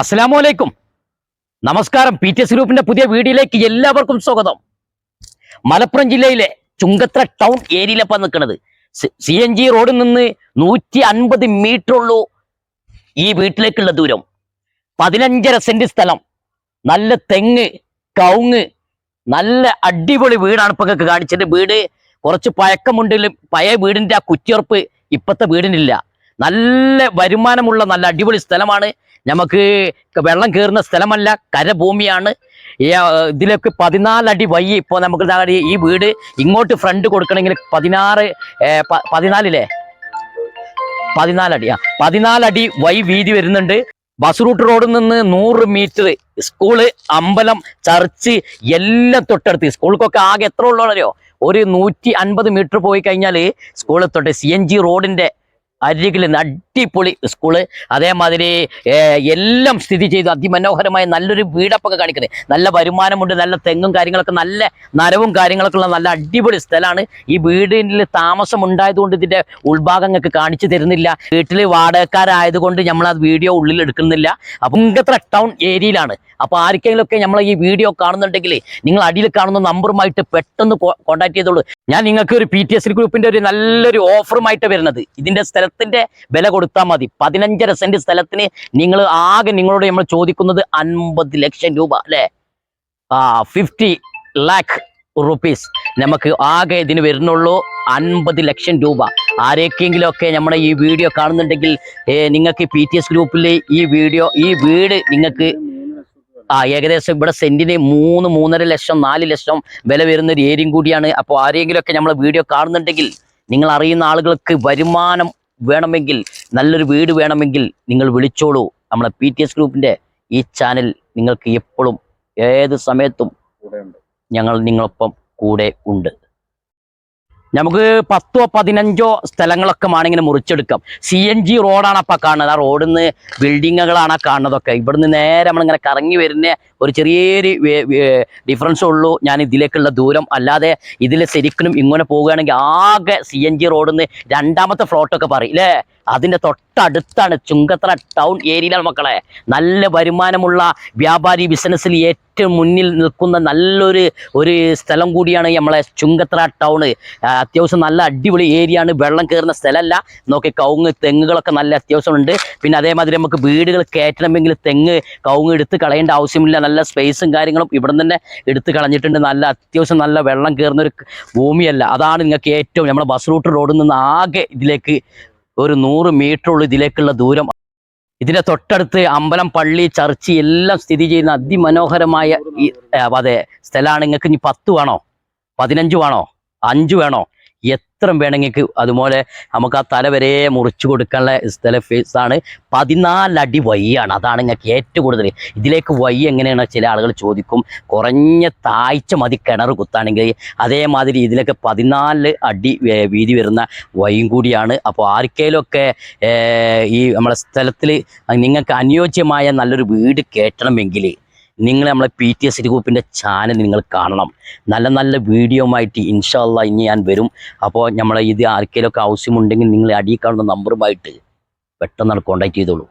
അസ്സലാമു അലൈക്കും. നമസ്കാരം. പി ടി എസ് ഗ്രൂപ്പിന്റെ പുതിയ വീഡിയോയിലേക്ക് എല്ലാവർക്കും സ്വാഗതം. മലപ്പുറം ജില്ലയിലെ ചുങ്കത്ര ടൗൺ ഏരിയയിലപ്പം നിൽക്കുന്നത് സി എൻ ജി റോഡിൽ നിന്ന് നൂറ്റി അൻപത് മീറ്റർ ഉള്ളൂ ഈ വീട്ടിലേക്കുള്ള ദൂരം. പതിനഞ്ചര സെന്റ് സ്ഥലം. നല്ല തെങ്ങ് കവുങ്ങ് നല്ല അടിപൊളി വീടാണ് ഇപ്പൊ കാണിച്ചത്. വീട് കുറച്ച് പഴക്കമുണ്ടെങ്കിലും പഴയ വീടിന്റെ ആ കുറ്റിയുറപ്പ് ഇപ്പത്തെ വീടിനില്ല. നല്ല വരുമാനമുള്ള നല്ല അടിപൊളി സ്ഥലമാണ്. നമുക്ക് വെള്ളം കയറുന്ന സ്ഥലമല്ല കരഭൂമിയാണ്. ഇതിലേക്ക് പതിനാലടി വഴി ഇപ്പോൾ നമുക്ക് ഈ വീട് ഇങ്ങോട്ട് ഫ്രണ്ട് കൊടുക്കണമെങ്കിൽ പതിനാറ് പതിനാലില്ലേ? പതിനാലടി ആ പതിനാലടി വൈ വീതി വരുന്നുണ്ട്. ബസ് റൂട്ട് റോഡിൽ നിന്ന് നൂറ് മീറ്റർ സ്കൂൾ അമ്പലം ചർച്ച് എല്ലാം തൊട്ടടുത്ത്. സ്കൂൾക്കൊക്കെ ആകെ എത്ര ഉള്ളോ ഒരു നൂറ്റി അൻപത് മീറ്റർ പോയി കഴിഞ്ഞാൽ സ്കൂളിൽ തൊട്ട് സി എൻ ജി റോഡിന്റെ അരികിൽ അടിപൊളി സ്കൂൾ അതേമാതിരി എല്ലാം സ്ഥിതി ചെയ്തു. അതിമനോഹരമായ നല്ലൊരു വീടപ്പൊക്കെ കാണിക്കുന്നത് നല്ല വരുമാനമുണ്ട് നല്ല തെങ്ങും കാര്യങ്ങളൊക്കെ നല്ല നരവും കാര്യങ്ങളൊക്കെ ഉള്ള നല്ല അടിപൊളി സ്ഥലമാണ്. ഈ വീടിൽ താമസം ഉണ്ടായതുകൊണ്ട് ഇതിന്റെ ഉൾഭാഗങ്ങൾക്ക് കാണിച്ചു തരുന്നില്ല. വീട്ടിൽ വാടകക്കാരായതുകൊണ്ട് നമ്മൾ ആ വീഡിയോ ഉള്ളിൽ എടുക്കുന്നില്ല. അപ്പം ഇങ്ങത്ര ടൗൺ ഏരിയയിലാണ്. അപ്പോൾ ആർക്കെങ്കിലുമൊക്കെ നമ്മൾ ഈ വീഡിയോ കാണുന്നുണ്ടെങ്കിൽ നിങ്ങൾ അടിയിൽ കാണുന്ന നമ്പറുമായിട്ട് പെട്ടെന്ന് കോൺടാക്ട് ചെയ്തോളൂ. ഞാൻ നിങ്ങൾക്ക് ഒരു പി ടി എസ് ഗ്രൂപ്പിന്റെ ഒരു നല്ലൊരു ഓഫറുമായിട്ട് വരുന്നത്. ഇതിന്റെ സ്ഥലത്തിന്റെ വില കൊടുത്താൽ മതി. പതിനഞ്ചര സെന്റ് സ്ഥലത്തിന് നിങ്ങൾ ആകെ നിങ്ങളോട് നമ്മൾ ചോദിക്കുന്നത് അൻപത് ലക്ഷം രൂപ അല്ലെ? ആ ഫിഫ്റ്റി ലാക്ക് റുപ്പീസ് നമുക്ക് ആകെ ഇതിന് വരുന്നുള്ളൂ അൻപത് ലക്ഷം രൂപ. ആരൊക്കെയെങ്കിലും ഒക്കെ നമ്മുടെ ഈ വീഡിയോ കാണുന്നുണ്ടെങ്കിൽ നിങ്ങൾക്ക് പി ടി എസ് ഗ്രൂപ്പിൽ ഈ വീഡിയോ ഈ വീട് നിങ്ങൾക്ക് ആ ഏകദേശം ഇവിടെ സെന്റിന് മൂന്ന് മൂന്നര ലക്ഷം നാല് ലക്ഷം വില വരുന്ന ഒരു ഏരിയയും കൂടിയാണ്. അപ്പോൾ ആരെങ്കിലുമൊക്കെ നമ്മളെ വീഡിയോ കാണുന്നുണ്ടെങ്കിൽ നിങ്ങൾ അറിയുന്ന ആളുകൾക്ക് വരുമാനം വേണമെങ്കിൽ നല്ലൊരു വീട് വേണമെങ്കിൽ നിങ്ങൾ വിളിച്ചോളൂ. നമ്മളെ പി ടി എസ് ഗ്രൂപ്പിന്റെ ഈ ചാനൽ നിങ്ങൾക്ക് എപ്പോഴും ഏത് സമയത്തും ഞങ്ങൾ നിങ്ങളൊപ്പം കൂടെ ഉണ്ട്. നമുക്ക് പത്തോ പതിനഞ്ചോ സ്ഥലങ്ങളൊക്കെ വേണമെങ്കിൽ മുറിച്ചെടുക്കാം. സി എൻ ജി റോഡാണ് അപ്പൊ കാണുന്നത്. ആ റോഡിൽ നിന്ന് ബിൽഡിങ്ങുകളാണ് കാണുന്നതൊക്കെ. ഇവിടുന്ന് നേരെ നമ്മളിങ്ങനെ കറങ്ങി വരുന്ന ഒരു ചെറിയൊരു ഡിഫറൻസ് ഉള്ളൂ. ഞാൻ ഇതിലേക്കുള്ള ദൂരം. അല്ലാതെ ഇതിൽ ശരിക്കും ഇങ്ങനെ പോവുകയാണെങ്കിൽ ആകെ സി എൻ ജി റോഡിൽ നിന്ന് രണ്ടാമത്തെ ഫ്ലോട്ടൊക്കെ പറയും അല്ലേ അതിന്റെ തൊട്ടടുത്താണ് ചുങ്കത്തറ ടൗൺ ഏരിയയിലാണ് മക്കളെ. നല്ല വരുമാനമുള്ള വ്യാപാരി ബിസിനസ്സിൽ ഏറ്റവും മുന്നിൽ നിൽക്കുന്ന നല്ലൊരു ഒരു സ്ഥലം കൂടിയാണ് നമ്മളെ ചുങ്കത്തറ ടൗണ് അത്യാവശ്യം നല്ല അടിപൊളി ഏരിയ ആണ്. വെള്ളം കയറുന്ന സ്ഥലമല്ല. നോക്കി കവുങ്ങ് തെങ്ങുകളൊക്കെ നല്ല അത്യാവശ്യമുണ്ട്. പിന്നെ അതേമാതിരി നമുക്ക് വീടുകൾ കയറ്റണമെങ്കിൽ തെങ്ങ് കവുങ്ങ് എടുത്ത് കളയേണ്ട ആവശ്യമില്ല. നല്ല സ്പേസും കാര്യങ്ങളും ഇവിടെ തന്നെ എടുത്ത് കളഞ്ഞിട്ടുണ്ട്. നല്ല അത്യാവശ്യം നല്ല വെള്ളം കയറുന്ന ഒരു ഭൂമിയല്ല. അതാണ് നിങ്ങൾക്ക് ഏറ്റവും നമ്മുടെ ബസ് റൂട്ട് റോഡിൽ നിന്ന് ആകെ ഇതിലേക്ക് ഒരു നൂറ് മീറ്റർ ഉള്ളൂ ഇതിലേക്കുള്ള ദൂരം. ഇതിന്റെ തൊട്ടടുത്ത് അമ്പലം പള്ളി ചർച്ച് എല്ലാം സ്ഥിതി ചെയ്യുന്ന അതിമനോഹരമായ അതെ സ്ഥലമാണ്. നിങ്ങൾക്ക് ഇനി പത്ത് വേണോ? പതിനഞ്ച് വേണോ? അഞ്ച് വേണോ? എത്ര വേണമെങ്കിൽ അതുപോലെ നമുക്ക് ആ തല വരെ മുറിച്ചു കൊടുക്കാനുള്ള സ്ഥല ആണ്. പതിനാലടി വയ്യാണ് അതാണ് ഞങ്ങൾക്ക് ഏറ്റവും കൂടുതൽ. ഇതിലേക്ക് വയ്യ എങ്ങനെയാണ് ചില ആളുകൾ ചോദിക്കും. കുറഞ്ഞ താഴ്ച മതി കിണർ കുത്താണെങ്കിൽ അതേമാതിരി ഇതിലൊക്കെ പതിനാല് അടി വീതി വരുന്ന വയ്യും കൂടിയാണ്. അപ്പോൾ ആർക്കേലൊക്കെ ഈ നമ്മളെ സ്ഥലത്തിൽ നിങ്ങൾക്ക് അനുയോജ്യമായ നല്ലൊരു വീട് കയറ്റണമെങ്കിൽ നിങ്ങൾ നമ്മളെ പി ടി എസ് ഗ്രൂപ്പിന്റെ ചാനൽ നിങ്ങൾ കാണണം. നല്ല നല്ല വീഡിയോ ആയിട്ട് ഇൻഷാല്ല ഇനി ഞാൻ വരും. അപ്പോൾ നമ്മളെ ഇത് ആർക്കെങ്കിലുമൊക്കെ ആവശ്യമുണ്ടെങ്കിൽ നിങ്ങൾ അടിയിൽ കാണുന്ന നമ്പറുമായിട്ട് പെട്ടെന്ന് കോൺടാക്ട് ചെയ്തോളൂ.